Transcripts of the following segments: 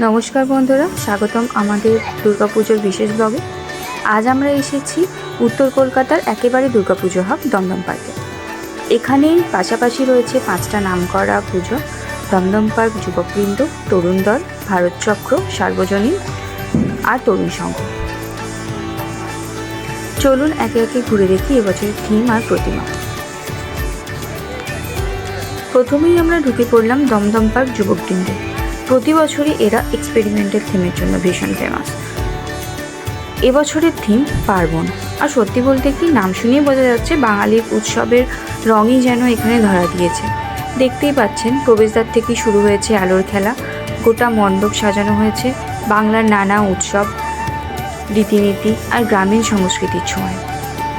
নমস্কার বন্ধুরা, স্বাগতম আমাদের দুর্গাপুজোর বিশেষ ব্লগে আজ আমরা এসেছি উত্তর কলকাতার একেবারে দুর্গাপুজো হাব দমদম পার্কে এখানে পাশাপাশি রয়েছে পাঁচটা নামকরা পুজো। দমদম পার্ক যুবকবৃন্দ, তরুণ দল ভারতচক্র সার্বজনীন আর তরুণ সংঘ। চলুন একে একে ঘুরে দেখি এবছরের থিম আর প্রতিমা। প্রথমেই আমরা ঢুকে পড়লাম দমদম পার্ক যুবকবৃন্দে। প্রতি বছরই এরা এক্সপেরিমেন্টাল থিমের জন্য ভীষণ ফেমাস এবছরের থিম পার্বণ। আর সত্যি বলতে কি, নাম শুনেই বোঝা যাচ্ছে বাঙালির উৎসবের রঙই যেন এখানে ধরা দিয়েছে। দেখতেই পাচ্ছেন, প্রবেশদ্বার থেকে শুরু হয়েছে আলোর খেলা। গোটা মণ্ডপ সাজানো হয়েছে বাংলার নানা উৎসব, রীতিনীতি আর গ্রামীণ সংস্কৃতির ছোঁয়ায়।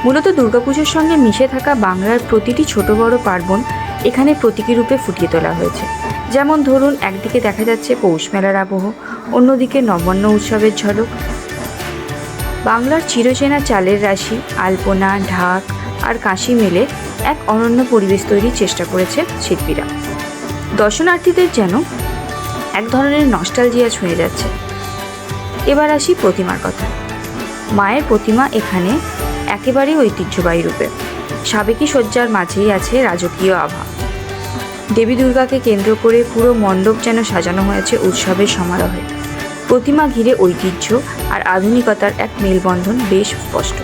মূলত দুর্গাপুজোর সঙ্গে মিশে থাকা বাংলার প্রতিটি ছোট বড় পার্বণ এখানে প্রতীকী রূপে ফুটিয়ে তোলা হয়েছে। যেমন ধরুন, একদিকে দেখা যাচ্ছে পৌষ মেলার আবহ, অন্যদিকে নবান্ন উৎসবের ঝলক। বাংলার চিরচেনা চালের রাশি, আলপনা, ঢাক আর কাশি মেলে এক অনন্য পরিবেশ তৈরির চেষ্টা করেছে শিল্পীরা। দর্শনার্থীদের যেন এক ধরনের নস্টালজিয়া ছুঁয়ে যাচ্ছে। এবার আসি প্রতিমার কথা। মায়ের প্রতিমা এখানে একেবারেই ঐতিহ্যবাহী রূপে। সাবেকি শয্যার মাঝেই আছে রাজকীয় আভা। দেবী দুর্গাকে কেন্দ্র করে পুরো মণ্ডপ যেন সাজানো হয়েছে উৎসবের সমারোহে। প্রতিমা ঘিরে ঐতিহ্য আর আধুনিকতার এক মেলবন্ধন বেশ স্পষ্ট।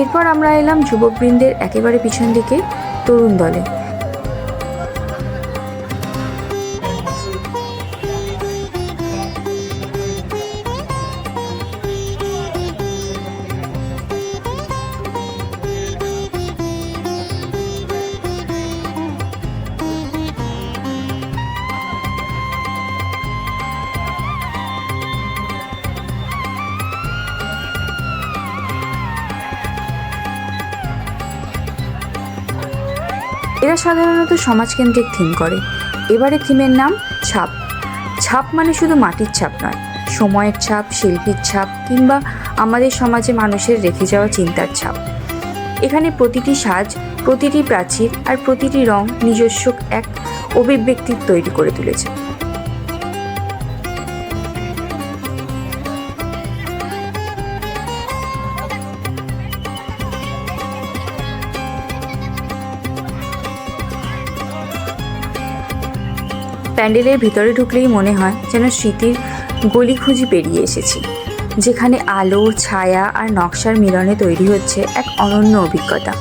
এরপর আমরা এলাম যুবকবৃন্দের একেবারে পিছন দিকে তরুণ দলে। এরা সাধারণত সমাজকেন্দ্রিক থিম করে। এবারে থিমের নাম ছাপ। ছাপ মানে শুধু মাটির ছাপ নয়, সময়ের ছাপ, শিল্পীর ছাপ কিংবা আমাদের সমাজে মানুষের রেখে যাওয়া চিন্তার ছাপ। এখানে প্রতিটি সাজ, প্রতিটি প্রাচীর আর প্রতিটি রং নিজস্ব এক অভিব্যক্তির তৈরি করে তুলেছে। প্যান্ডেলের ভিতরে ঢুকলেই মনে হয় যেন স্মৃতির গলি খুঁজি পেরিয়ে এসেছি, যেখানে আলো ছায়া আর নকশার মিলনে তৈরি হচ্ছে এক অনন্য অভিজ্ঞতা।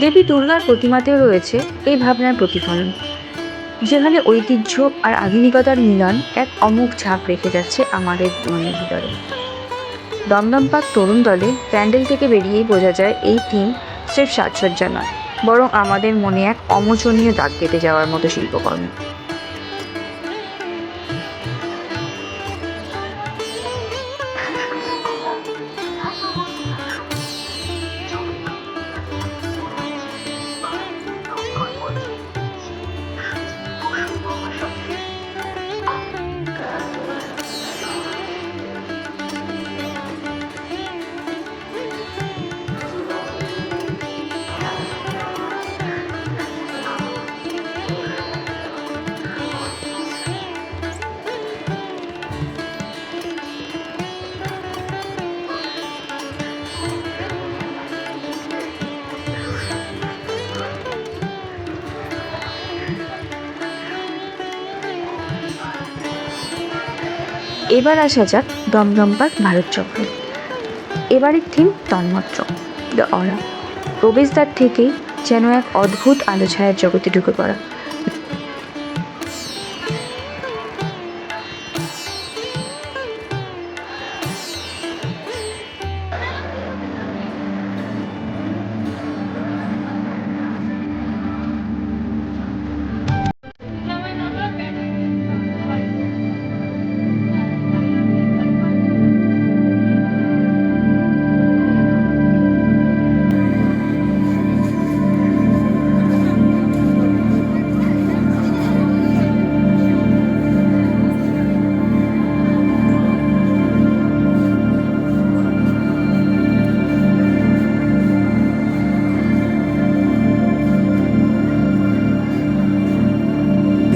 দেবী দুর্গার প্রতিমাতেও রয়েছে এই ভাবনার প্রতিফলন। যেখানে ঐতিহ্য আর আধুনিকতার মিলন এক অমুক ছাপ রেখে যাচ্ছে আমাদের মনের ভিতরে। দমদম পাক তরুণ দলে প্যান্ডেল থেকে বেরিয়েই বোঝা যায় এই থিম স্রেফ সাজসজ্জা নয়, বরং আমাদের মনে এক অমোচনীয় দাগ কেটে যাওয়ার মতো শিল্পকর্ম। এবার আসা যাক দমদম পার্ক ভারত চক্রে। এবারের থিম তন্মাত্র। দ্য অরা প্রবেশদ্বার থেকেই যেন এক অদ্ভুত আলো ছায়ার জগতে ঢুকে পড়া।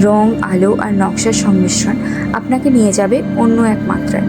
রং আলো আর নকশার সংমিশ্রণ আপনাকে নিয়ে যাবে অন্য এক মাত্রায়।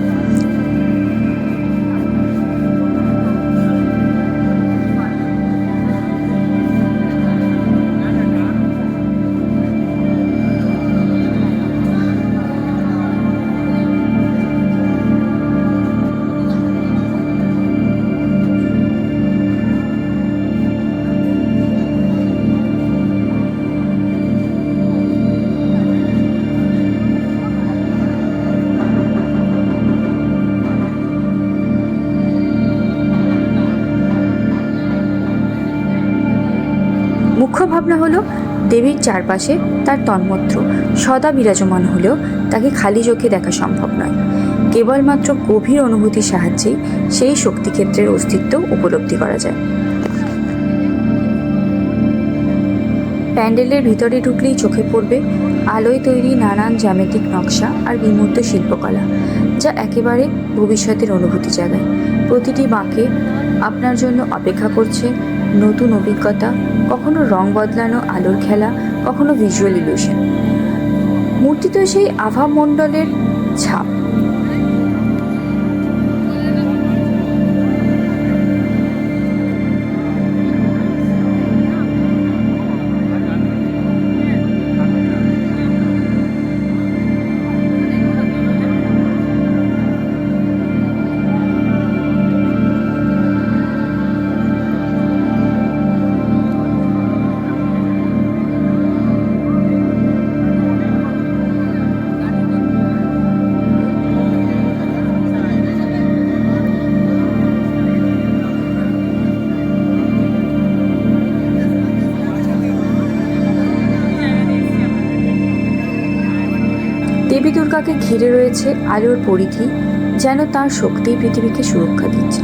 চারপাশে তার তন্মত্র সদা বিরাজমান হলেও তাকে খালি চোখে দেখা সম্ভব নয়। কেবলমাত্র গভীর অনুভূতির সাহায্যেই সেই শক্তিক্ষেত্রের অস্তিত্ব উপলব্ধি করা যায়। প্যান্ডেলের ভিতরে ঢুকলেই চোখে পড়বে আলোয় তৈরি নানান জ্যামিতিক নকশা আর বিমূর্ত শিল্পকলা, যা একেবারে ভবিষ্যতের অনুভূতি জাগায়। প্রতিটি বাঁকে আপনার জন্য অপেক্ষা করছে নতুন অভিজ্ঞতা, কখনো রং বদলানো, আলোর খেলা, কখনো ভিজুয়াল ইলিউশন মূর্তি তো সেই আভামণ্ডলের ছাপ। ঘিরে রয়েছে আলোর পরিধি যেন তার শক্তি পৃথিবীকে সুরক্ষা দিচ্ছে।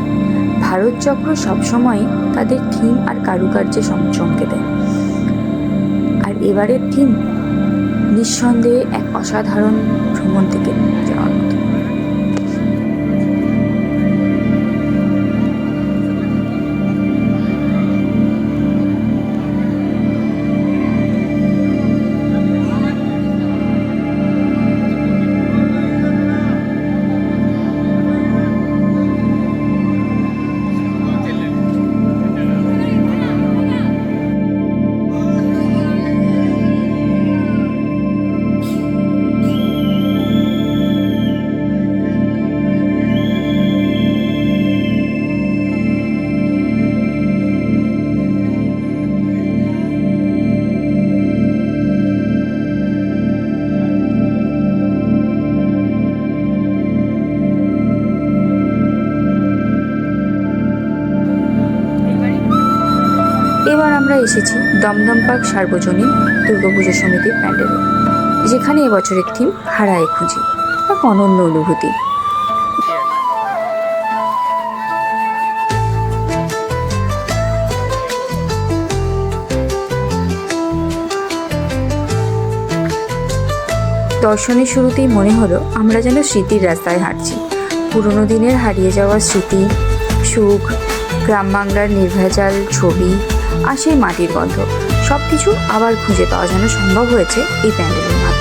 ভারত চক্র সবসময় তাদের থিম আর কারুকার্যে চমকে দেয়। আর এবারের থিম নিঃসন্দেহে এক অসাধারণ ভ্রমণ থেকে যাওয়ার এসেছি দমদম পার্ক সার্বজনীন দুর্গাপুজো সমিতির প্যান্ডেলে, যেখানে এবছরের থিম, হারায় খুঁজি, এক অনন্য অনুভূতি। দর্শনের শুরুতেই মনে হলো, আমরা যেন স্মৃতির রাস্তায় হাঁটছি। পুরনো দিনের হারিয়ে যাওয়া স্মৃতি, সুখ, গ্রাম বাংলার নির্ভেজাল ছবি আর সেই মাটির গন্ধ। সব কিছু আবার খুঁজে পাওয়া যেন সম্ভব হয়েছে এই প্যান্ডেলের মাধ্যমে।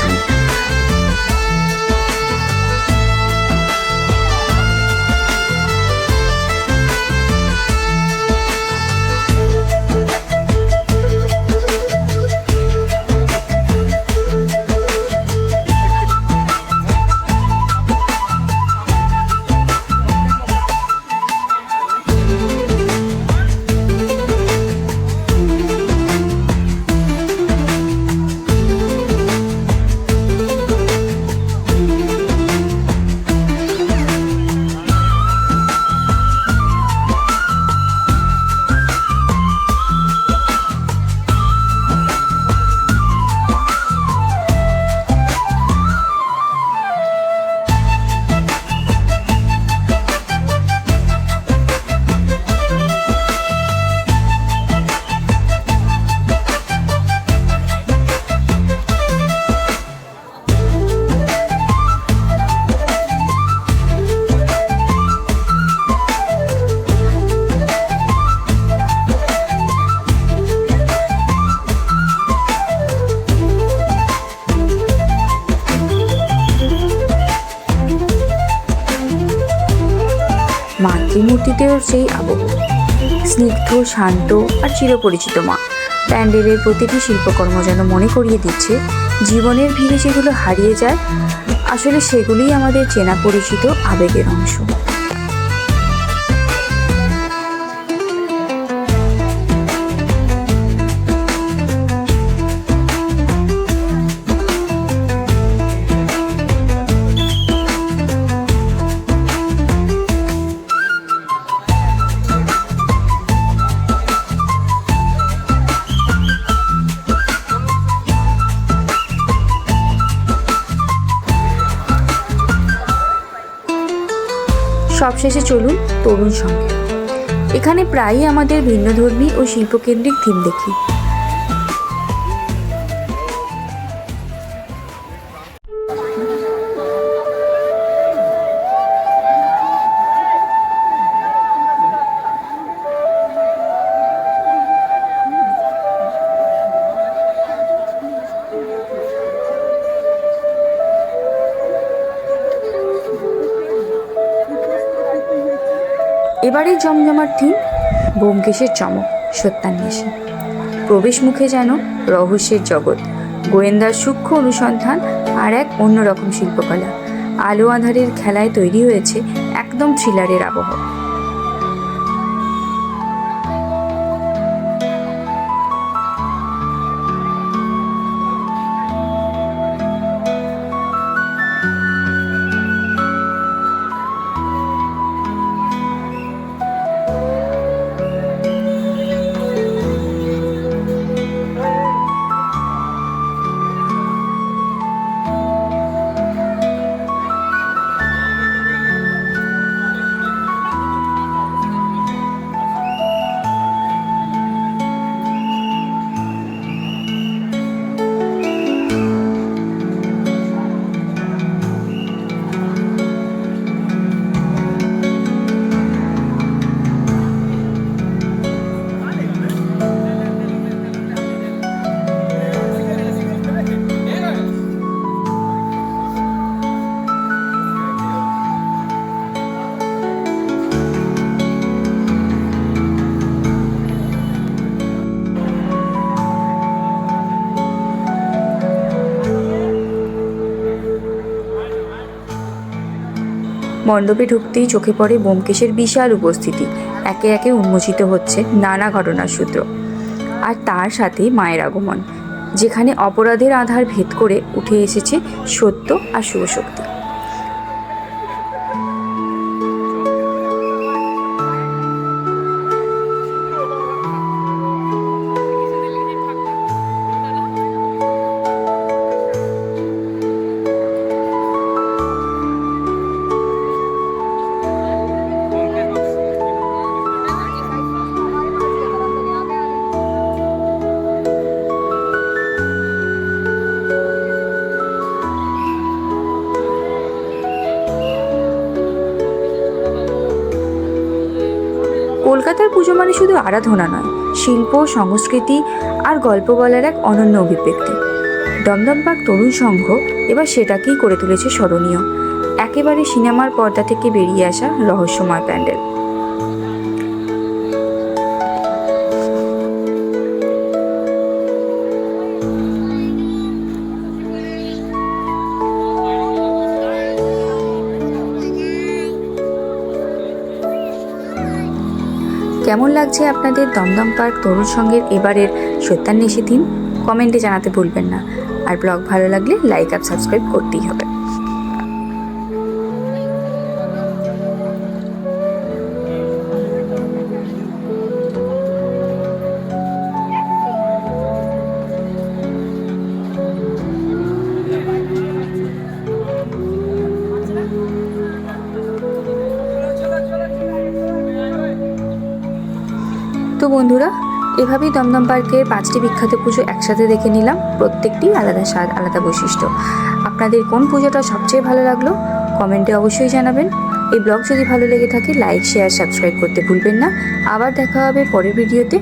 সেই আবহ স্নিগ্ধ, শান্ত আর চিরপরিচিত মা। প্যান্ডেলের প্রতিটি শিল্পকর্ম যেন মনে করিয়ে দিচ্ছে, জীবনের ভিড়ে যেগুলো হারিয়ে যায়, আসলে সেগুলিই আমাদের চেনা পরিচিত আবেগের অংশ। সবশেষে চলুন তরুণ সঙ্গে এখানে প্রায়ই আমাদের ভিন্নধর্মী ও শিল্পকেন্দ্রিক থিম দেখি। এবারের জমজমার থিম, ব্যোমকেশের চমক সত্যান্বেষী প্রবেশ মুখে যেন রহস্যের জগৎ, গোয়েন্দার সূক্ষ্ম অনুসন্ধান আর এক অন্যরকম শিল্পকলা। আলো আধারের খেলায় তৈরি হয়েছে একদম থ্রিলারের আবহ। মণ্ডপে ঢুকতেই চোখে পড়ে ব্যোমকেশের বিশাল উপস্থিতি। একে একে উন্মোচিত হচ্ছে নানা ঘটনার সূত্র। আর তার সাথে মায়ের আগমন, যেখানে অপরাধের আধার ভেদ করে উঠে এসেছে সত্য আর শুভশক্তি। পুজো মানে শুধু আরাধনা নয়, শিল্প, সংস্কৃতি আর গল্প বলার এক অনন্য অভিব্যক্তি। দমদম পার্ক তরুণ সংঘ এবার সেটাকেই করে তুলেছে স্মরণীয়। একেবারে সিনেমার পর্দা থেকে বেরিয়ে আসা রহস্যময় প্যান্ডেল। কেমন লাগছে আপনাদের দমদম পার্ক তরুণ সঙ্গের এবারের সত্যান্বেষী দিন? কমেন্টে জানাতে ভুলবেন না। আর ব্লগ ভালো লাগলে লাইক আর সাবস্ক্রাইব করতেই হবে। বন্ধুরা, এভাবেই দমদম পার্কের পাঁচটি বিখ্যাত পুজো একসাথে দেখে নিলাম। প্রত্যেকটি আলাদা স্বাদ, আলাদা বৈশিষ্ট্য। আপনাদের কোন পুজোটা সবচেয়ে ভালো লাগল, কমেন্টে অবশ্যই জানাবেন। এই ব্লগ যদি ভালো লেগে থাকে, লাইক, শেয়ার, সাবস্ক্রাইব করতে ভুলবেন না। আবার দেখা হবে পরের ভিডিওতে।